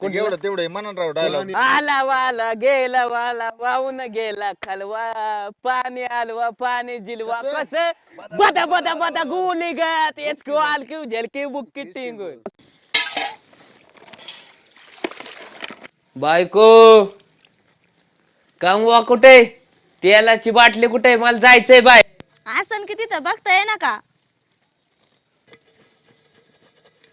कुठलं? एवढं तेवढं म्हणून राव डायलॉग आला वाला गेला वाला वाहून गेला खलवा. पाणी आलवा पाणी जिलवा. कस? बता बता बता गोली गात इसको आल की झलकी बुक्की टिंग बायको कमवा कुठे? तेलाची बाटली कुठे? मला जायचंय बाय आसन की तिथं बघता ये ना का?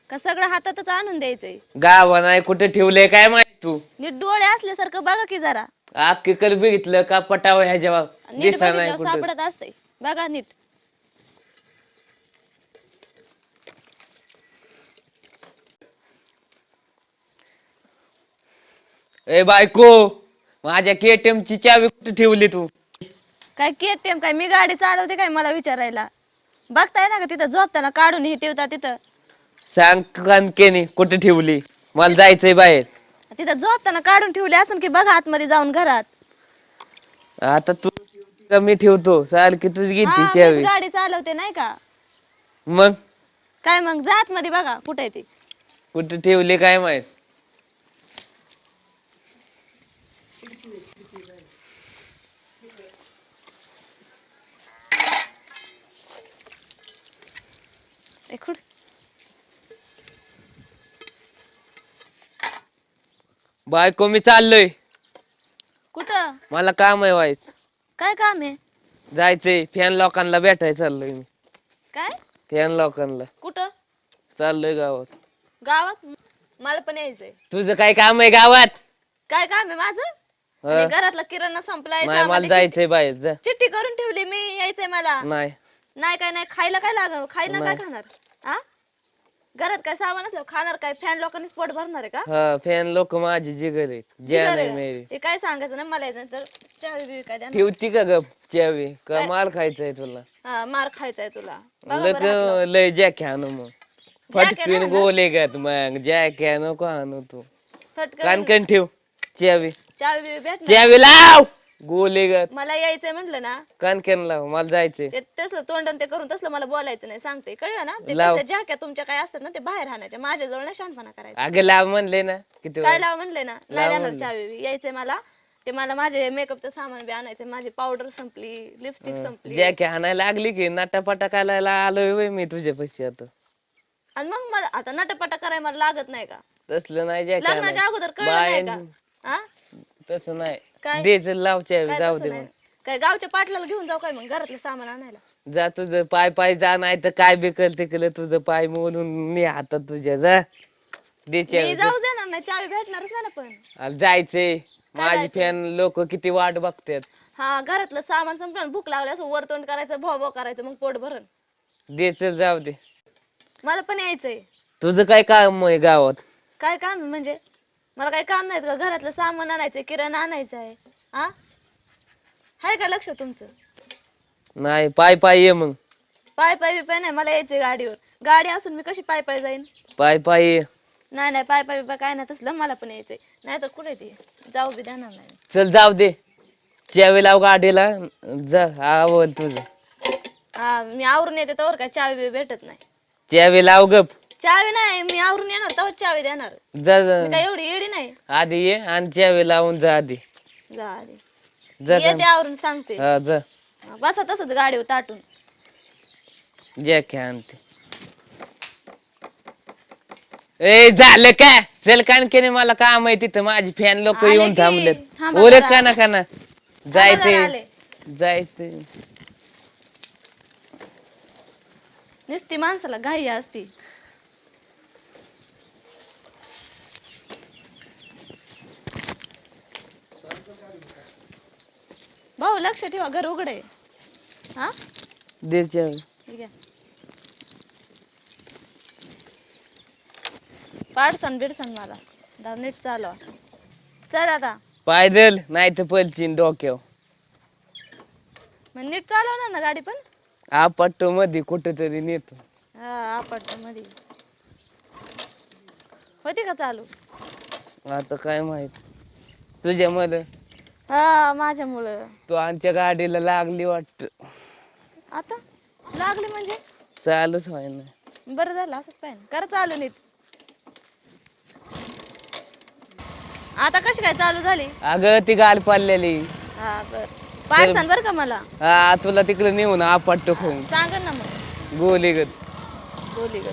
का सगळं हातातच आणून द्यायचंय? गावा नाही कुठे ठेवलंय काय माहीत तू? नीट डोळे असल्यासारखं बघा की जरा. अख्खी कल बघितलं का पटाव नीट दिसा नाही बघितलं कुठे? सापडत असते बघा नीट. ए बायको माझ्या केटीएम ची चावी कुठे ठेवली तू? काय केटीएम काय मी गाडी चालवते काय मला विचारायला? बघताय ना का तिथं झोपताना काढून हे ठेवता तिथं? सांग कुठे ठेवली? मला जायचंय बाहेर. तिथं झोपताना काढून ठेवली असून की बघा आतमध्ये जाऊन घरात. आता तू का मी ठेवतो सारखी तुझी घेतली चावी गाडी चालवते नाही का? मग? काय मग जा आतमध्ये बघा कुठे आहे ती? कुठे ठेवली काय माहीत? ए, खुड. बायको मी चाललोय. कुठं? मला काम आहे व्हायच काय काम आहे? जायचंय फॅन लोकांना भेटाय चाललोय मी. काय? फॅन लोकांना कुठं? चाललोय गावात. गावात? मला पण यायचंय. तुझं काय काम आहे गावात? काय काम आहे माझं? हं? आणि घरातला किराणा संपलाय नाही सामान मला जायचंय बाहेर जा. चिठ्ठी करून ठेवली मी यायचंय मला. नाही. नाही काय नाही खायला काय लाग खायला काय नाही. खाणार? हा घरात काय सामान असलं खाणार काय? फॅन लोकांनीच पोट भरणार आहे का? हा फॅन लोक माझी जिगर आहेत. नाही मेरी. ते काय सांगायचं ना मला नाही तर चहा बिवी काय द्या ना. ठेवती का ग चावी? का माल खायचंय तुला? हा मार खायचाय तुला. बघा बरं हात लग लय जॅक आणू मग. आहे ना फटकीन गोले गात मग. जॅक नको आणू तू. लाव. फटकन कानकन ठेव. चावी. बिवी ना चावी लाव! गोले मला यायचंय म्हटलं ना. कानकन लाव मला जायचंय. ते तसलं तोंडन ते करून तसलं मला बोलायचं नाही सांगते. कळलं ना? ते लाव. तसल्या तुमच्या काय असतात ना ते बाहेर आणायच्या. माझ्याजवळ ना शांतपणा करायचा. अगं लाव म्हणले ना किती काय? लाव म्हणले ना? नाही लाव म्हणले. बिवी यायचंय मला. ते मला माझे मेकअपचं सामान बी आणायचं माझी पावडर संपली लिपस्टिक संपली. जॅक आणायला लागली की नाटापाटा करायला आलोय मी तुझ्या पैसे आता. आणि मग मला आता नटपटा करायला मला लागत नाही का? तसलं नाही जॅक लग्नाच्या अगोदर कळलं नाही का? हा? तसं नाही. काय? दे चल लाव चावी काय जाऊ तसं दे नाही? मग काय गावच्या पाटलाला घेऊन जाऊ काय मग? घरातलं सामान आणायला. जा तुझं पाय पाय जा नाही तर काय बी करते केलं तुझं पाय मोडून मी हातात तुझ्या जा. दे मी चावी जा. जाऊ देणार नाही चावी भेटणारच नाही ना पण. अरे जायचंय माझी जायचंय? फॅन लोक किती वाट बघतात हा घरातलं सामान संपलं आणि भूक लागली असं वरतोंड करायचं भो भो करायचं मग पोट भरण. दे चल जाऊ दे. मला पण यायचंय. तुझं काय काम आहे गावात? काय काम आहे म्हणजे? मला काही काम नाही का? घरातलं सामान आणायचंय किराणा आणायचं आहे हा आहे का लक्ष तुमचं? नाही पाय पाय ये मग. पाय पाय बी पाय नाही मला यायचंय गाडीवर. गाडी असून मी कशी पाय पाय जाईन? पाय पाय ये. नाही नाही पाय पाय पाय काय नाही तसलं मला पण यायचंय. नाही तर कुठे ती? जाऊ बी देणार नाही. चल जाऊ दे. चावी लाव गाडीला. जा आवड तुझं. हा मी आवरून येते तर काय चावी बी भेटत नाही. चावी लाव गप. चावी नाही मी आवरून येणार तेव्हा चावी देणार. जा मी जा. काय एवढी येडी नाही. आधी ये आणि चावी लावून जा आधी. जा आधी. जा येते जा. आवरून सांगते. हा जा. बसा तसंच गाडीवर ताटून. जॅक आणते. ए झालं काय चल कानकेने मला काम आहे तिथं. माझी फॅन लोक आले येऊन की. थांबलेत. जरा. का ना का ना जरा आले. जायचंय जायचंय नुसती माणसाला घाई असती. भाऊ लक्ष ठेवा घर उघड आहे. हा? दे चावी ठीक आहे पाडसन बिडसन मला. दा नीट चालवा. चल आता. पायदल नाही तर पलचीन डोक्यावर. मग नीट चालवणार ना गाडी पण? आपट्टो मध्ये कुठं तरी नेतो. हा आपटमध्ये होती का चालू? आता काय माहीत. तुझ्या मध्ये हा माझ्यामुळं. तू आमच्या गाडीला लागली वाटत. आता? लागली म्हणजे? चालूच व्हाय ना बरं झालं असंच पाहिजे कर चालू नीट. आता कशी काय चालू झाली? अगं ती गाल पाडलेली. हा बर. पाठ सांग बर का मला? हा तुला तिकडे नेऊन आपट टोकून सांग ना मग. गोली गत बोली ग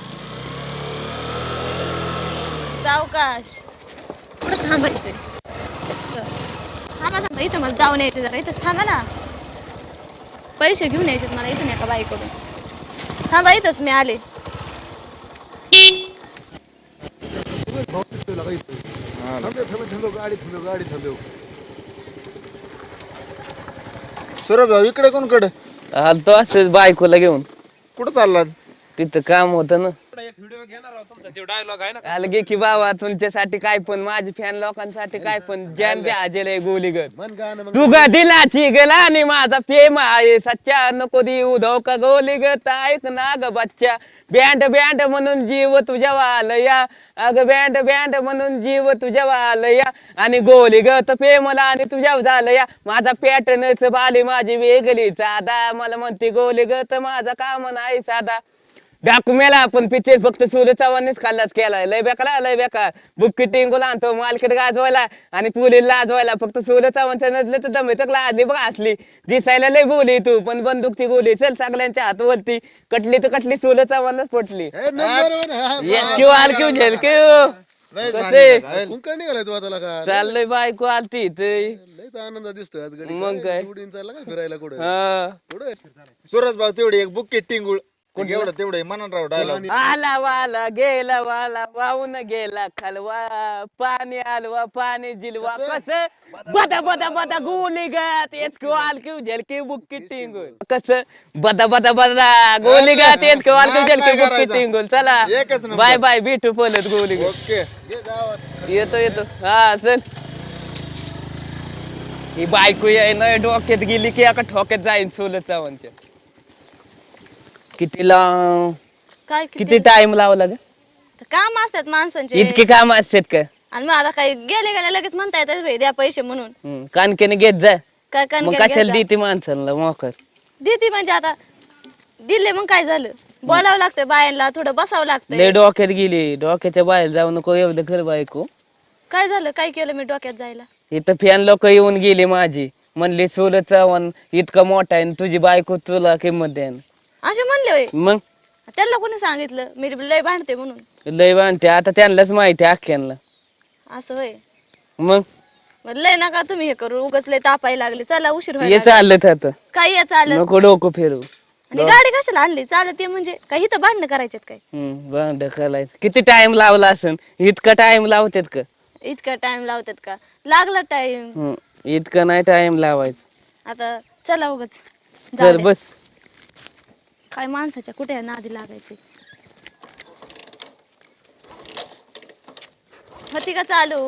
सावकाश. कुठं थांबायचं थांबा थांबा इथं मला जाऊन यायचं जरा. इथं थांबा ना. पैसे घेऊन यायचे मला इथून एका बाईकडून. थांबा इथंच मी आले. सुरभ भाऊ इकडे कोणकडे आलतो असंच बायकोला घेऊन. कुठं चाललात? तिथं काम होतं ना. आलं गे की बाबा तुमच्यासाठी काय पण माझे फॅन लोकांसाठी काय पण जॅन द्या आजेल गोलीगत. मन गाणं मग तू ग दिलाची गेला आणि माझा प्रेम आहे सच्चा नको देऊ धोका गोली गत ऐक ना ग बच्चा बँड बँड म्हणून जीव तुझ्या वालया. अग बँड बँड म्हणून जीव तुझ्या वालया. आणि गोली गत प्रेमला आणि तुझ्या झालया. माझा पॅटर्नच बाली माझी वेगळी साधा मला म्हणते गोली गत माझा काम नाही साधा. डाकुमेला पण पिक्चर फक्त सूर्य चव्हाणनेच खाल्लाच केलाय लय बेकार लय बेकार. बुक्की टिंगूला आणतो मालकीत गाजवायला आणि पुलीला लाजवायला. फक्त सूर्य चव्हाणचं नजलं तर दमे तर लाजली बघ असली. दिसायला लय बोली तू पण बंदूकची गोली. चल सगळ्यांच्या हातवरती. कटली तर कटली सूर्य चव्हाणच पटली. क्यू आर क्यू झेल क्यू लयच कसे? भारी आहे का? कुंकण निघालाय तू आता लगा. चाललंय बायको आलती ते लयच आनंद दिसतोय आज मग काय? काय? फिरायला कुठं? कुठं? सुरज भाऊ तेवढी एक बुके टिंगुळ. एवढं तेवढे म्हणून राव डायलॉग आला वाला गेला वाला वाहून गेला खलवा. पाणी आलवा पाणी जिलवा. कस? बदा बदा बदा गोली गात वाल क्यू झलकी बुक्की टिंगुल. कस? बदा बदा बदा गोली गात झलकी बुक्की टिंगुल. चला. एकच नंबर. बाय बाय भेटू पलत गोली गात. ओके. घे गावात. येतो येतो. हा चल. ही बायको आहे ना डोक्यात गेली की एका ठोक्यात जाईन सोलत चव्हाणच्या किती लाव काय किती? टाइम लावला ग काम असतात माणसांचे. इतके काम असतात का? आणि मग आता काही गेले गेले लगेच म्हणता येतात भाई द्या पैसे म्हणून. हम्म, कानकेने घेत जा. काय मग कणकेल कशाला घ्यायचा? देते माणसाला मोकर? देते म्हणजे आता दिले मग काय झालं? बोलावं लागतंय बायांना थोडं बसावं लय लागतंय डोक्यात गेली डोक्याच्या बाहेर जाऊ नको एवढं घर बायको. काय झालं? काय केलं मी डोक्यात जायला? इथं फॅन लोक येऊन गेली माझी. म्हणली सोल चव्हाण इतका मोठा आहे आणि तुझी बायको तुला किंमत द्यान असे म्हणले होय. मग? त्यांना कोणी सांगितलं? मी लय भांडते म्हणून. लय बांधते आता त्यांनाच माहिती अख्ख्यांना. असं होय. मग? मग लय नका तुम्ही हे करू. उगाच लय तापायला लागले. चला उशीर हे व्हायला. चाललं आता. काय या चालत नको डोकं फिरू आणि गाडी कशाला आणली? चालत ये म्हणजे. काही इथं भांडणं करायचेत काय? भांड करायचं. किती टाइम लावला असेल? इतका टाइम लावतात का? इतका टाइम लावतात का? लागला टाइम हम्म, इतकं नाही टाइम लावायचं. आता चला उगाच. जाऊ चल द्या. बस. काय माणसाच्या कुठे नादी लागायचे? होती का चालू?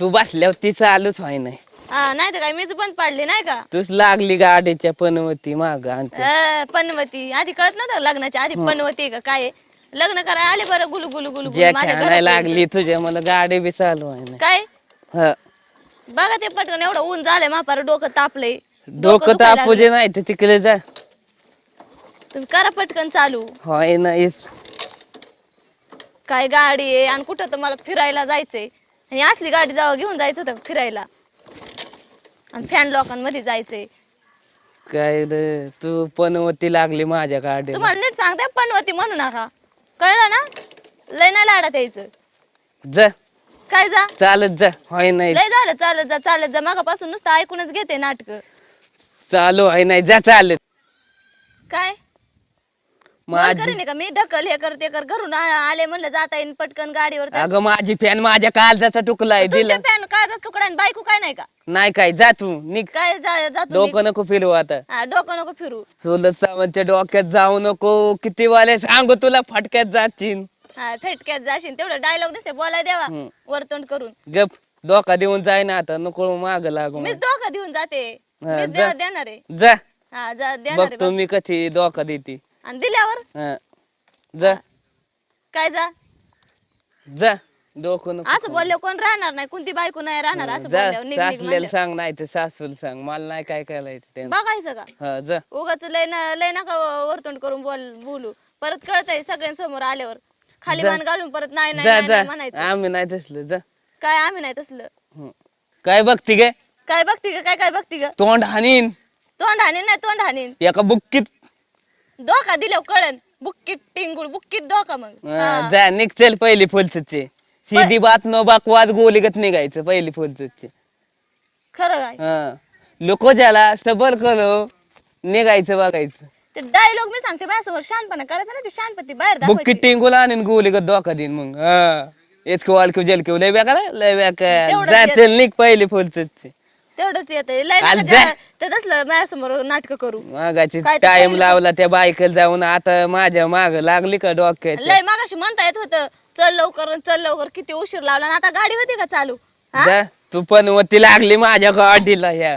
तू बसल्यावर ती चालूच व्हाय नाही हा नाही तर काय मीच बंद पाडली नाही का? तूच लागली गाडीच्या पनवती माग आमच्या. अं, पनवती. आधी कळत नव्हतं लग्नाच्या? आधी पनवती आहे का काय? आहे? लग्न करायला आले बरं गुलू गुलू गुलू गुलू. ज्या माझ्या खेळायला घरात लागली तुझ्या मला गाडी बी चालू आहे काय? हा. बघा ते पटकन एवढं ऊन झालंय मापार डोकं तापलंय. डोकं दुखायला तापू दे नाही तर तिकडे जा. तुम्ही करा पटकन चालू. होय नाहीच. काय गाडी आहे आणि कुठं तर मला फिरायला जायचंय. आणि असली गाडी जावं घेऊन जायचं होतं फिरायला. आणि फॅन लोकांमध्ये जायचंय. काय रे तू पनवती लागली माझ्या गाडीला. तुम्हाला नीट सांगते पनवती म्हणू नका. कळलं ना? लय नाही लाडात यायचं. जा. काय जा? चालत जा. होय नाही लय झालं चालत जा चालत जा. मागापासून नुसतं ऐकूनच घेते नाटक. चालू आहे नाही. जा चालत. काय? माझी करेन का? मी ढकल हे कर ते कर. घरून आ- आले म्हणलं जाता येईन पटकन गाडीवर तर. अगं माझी फॅन माझ्या काळजाचा तुकलाय दिला तुमच्या फॅन काय तुकडा आणि बायको काय नाही का? नाही काय जा तू निघ. काय जा जा तुम्ही. डोकं नको फिरवू आता. हा, डोकं नको फिरू. सोलत सावंतच्या डोक्यात जाऊ नको किती वाले सांगू तुला फटक्यात जातील हा फेटक्यात जाशील तेवढं डायलॉग दिसते बोलाय देवा हम्म. वरतोंड करून. गप धोका देऊन जाय ना आता नको माग लागू मीच धोका देऊन जाते. हा, मीच जा. दे- देणार आहे. जा. हा जा देणार आहे बघतो मी कशी धोका देते. आणि दिल्यावर? हा. जा. काय जा? जा. डोकं नको असं बोलल्यावर कोण राहणार नाही? कोणती बायको नाही राहणार असं जा. बोलल्यावर निघ निघ सासलेला म्हणल्यावर. सांग नाही तर सासूला सांग. मला नाही काय ते बघायचं का? हा जा. उगाच लय ना लय नका वरतोंड करून बोल बोलू. परत कळतंय सगळ्यांसमोर आल्यावर. खाली जा. मान घालून परत नाही नाही जा नाही- जा. नाही म्हणायचं. आम्ही नाही तसलं जा. काय आम्ही नाही तसलं? हं. काय बघती गे? काय बघती ग? काय काय बघती ग? तोंड हानीन. तोंड हाणीन नाही तोंड हाणीन एका बुक्कीत धोका दिल्यावर कळन बुक्कीत टिंगुळ बुक्कीत धोका मग. हा. जा निघचल पहिली फुलसचे सीधी बात न बाकवाद गोलीगत निघायचं पहिली फुलसचे खरं काय? हा. लोक ज्याला सबल करो निघायचं बघायचं. ते डायलॉग मी सांगते माझ्यासमोर शांतपणा करायचं ना ते शांतपती बाहेर बुक्की दाखवायची टिंगूला आणि गोलीगत धोका देईन मग. हा. इतकं वाळकू जलकू लय बेकार लय बेकार. जातील निघ पहिली फुलसचे तेवढंच येत आज जा. ते तसलं माझ्यासमोर नाटक करू. मागाची काय ते टाइम लावला त्या बायकल जाऊन आता माझ्या माग लागली का डोक्यात लय मागाशी म्हणता येत होतं चल लवकर चल लवकर किती उशीर लावला आणि आता गाडी होती का चालू? हा? जा तू पण वरती लागली माझ्या गाडीला ह्या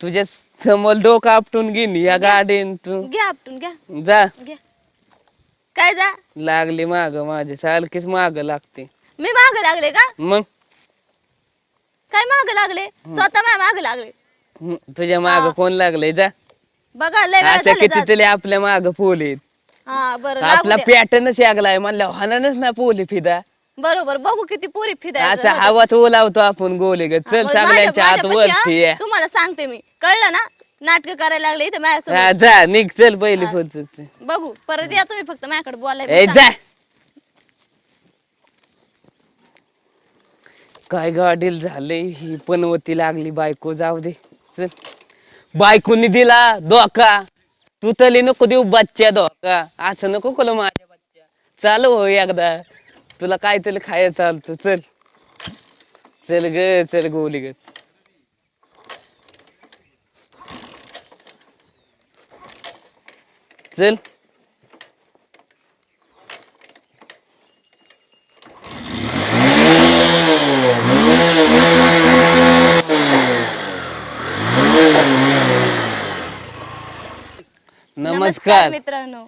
तुझ्या समोर डोकं आपटून घेईन या गाडीन तू. घ्या आपटून घ्या. जा. घ्या. काय जा? लागली माग माझ्या सारखीच माग लागते. मी माग लागले का? मग? काय माग लागले? स्वतः माझ्या माग लागले. तुझ्या माग हा. कोण लागले जा. बघा लय वेळा असं झालं किती जात. तरी आपल्या माग पोल हा बरं आपला लागू द्या. पॅटर्नच यागलाय म्हणल्या हानानच ना पोली फिदा. बरोबर बघू किती पुरी फिरायचं असा हवात ओलावतो आपण गोले ग. चल माझ्या- सगळ्यांच्या आत माझ्यापाशी, वरती ये. तुम्हाला सांगते मी. कळलं ना? नाटक करायला लागले इथे हा, माझ्यासमोर. जा निघ चल पहिली बघू परत या तुम्ही फक्त माझ्याकडे बोलायला. ए मी जा. काय गाडील झाले ही पनवती लागली बायको जाऊ दे चल. बायकोनी दिला धोका तू तली नको देऊ बच्च्या धोका असं नको कल माझ्या बच्च्या. चालू हो एकदा तुला काय तरी खायला चालतो चल. चल ग चल गोली ग. चल. नमस्कार. मित्रांनो.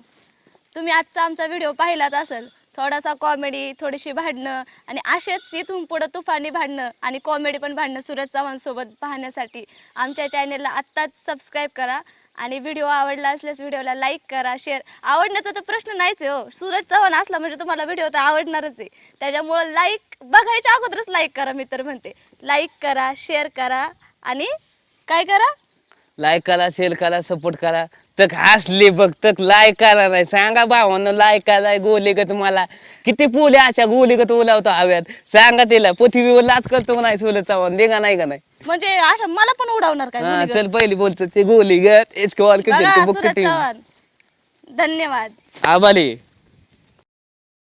तुम्ही आजचा आमचा व्हिडिओ पाहिलाच असेल. थोडासा कॉमेडी थोडीशी भांडणं आणि असेच इथून पुढं तुफानी भांडणं आणि कॉमेडी पण भांडणं सूरज चव्हाण सोबत पाहण्यासाठी आमच्या चॅनेलला आत्ताच सबस्क्राईब करा आणि व्हिडिओ आवडला असल्यास व्हिडिओला लाईक करा शेअर आवडण्याचा तर प्रश्न नाहीच आहे हो. सूरज चव्हाण असला म्हणजे तुम्हाला व्हिडिओ तर आवडणारच आहे. त्याच्यामुळं लाईक बघायच्या अगोदरच लाईक करा मी तर म्हणते. लाईक करा शेअर करा आणि काय करा? लाईक करा शेअर करा सपोर्ट करा. तर हसली बघ तर लाईक करा नाही. सांगा भावानं लाईक करा गोलीगत मला. किती पुले अशा गोलीगत ओलावतो हव्यात सांगा तिला पृथ्वीवर लाच करतो नाही सोलत चव्हाण. दे का नाही का नाही? म्हणजे अशा मला पण उडवणार काय हा? चल पहिली बोलतो ते गोलीगत. बघा, बुक सूरज चव्हाण. धन्यवाद. आबाली